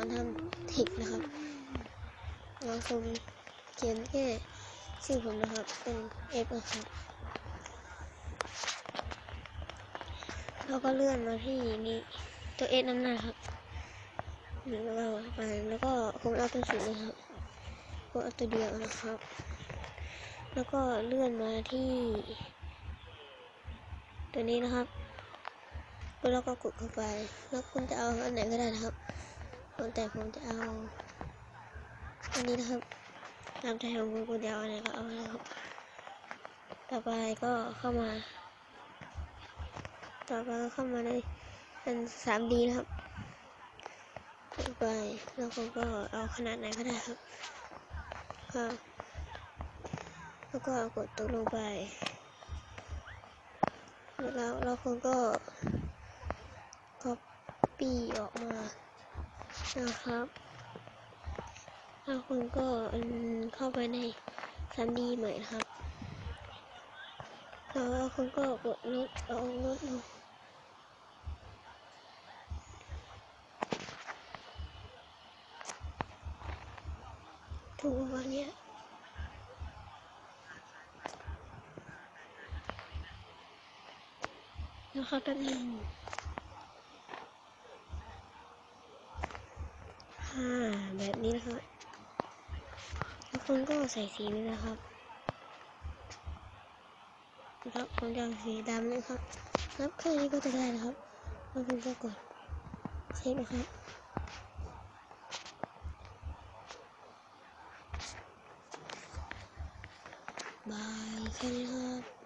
อนทำทิกนะครับเราคงเขียนแค่ชื่อผมนะครับ เป็น F นะครับแล้วก็เลื่อนมาที่นี้ตัว S น้ำหน้าครับแล้วก็ไปแล้วก็ผมเอาตัวสุดเลยครับผมเอาตัวเดียวนะครับ แล้วก็เลื่อนมาที่ ตัวนี้นะครับแล้วก็กดเข้าไป แล้วคุณจะเอาอันไหนก็ได้นะครับ แต่ผมจะเอาอันนี้นะครับตามใจของคุณคุณจะเอาอันไหนก็เอานะครับ ต่อไปก็เข้ามา ต่อไปก็เข้ามาในเป็น 3D นะครับต่อไปแล้วคุณก็เอาขนาดไหนก็ได้ครับก็แล้วก็กดตัวลงไป แล้วแล้วคุณก็ copy ออกมา นะครับแล้วคุณก็เข้าไปใน 3D ใหม่ครับ แล้วคุณก็กดลดเอาลดลงถูกวันเนี้ยนะครับแป๊บนึง อ่าแบบนี้นะครับแล้วคุณก็ใส่สีนี้นะครับครับผมจะสีดำนะครับนับแค่นี้ก็จะได้นะครับแล้วคุณก็กดเช็คนะครับบายแค่นี้ครับ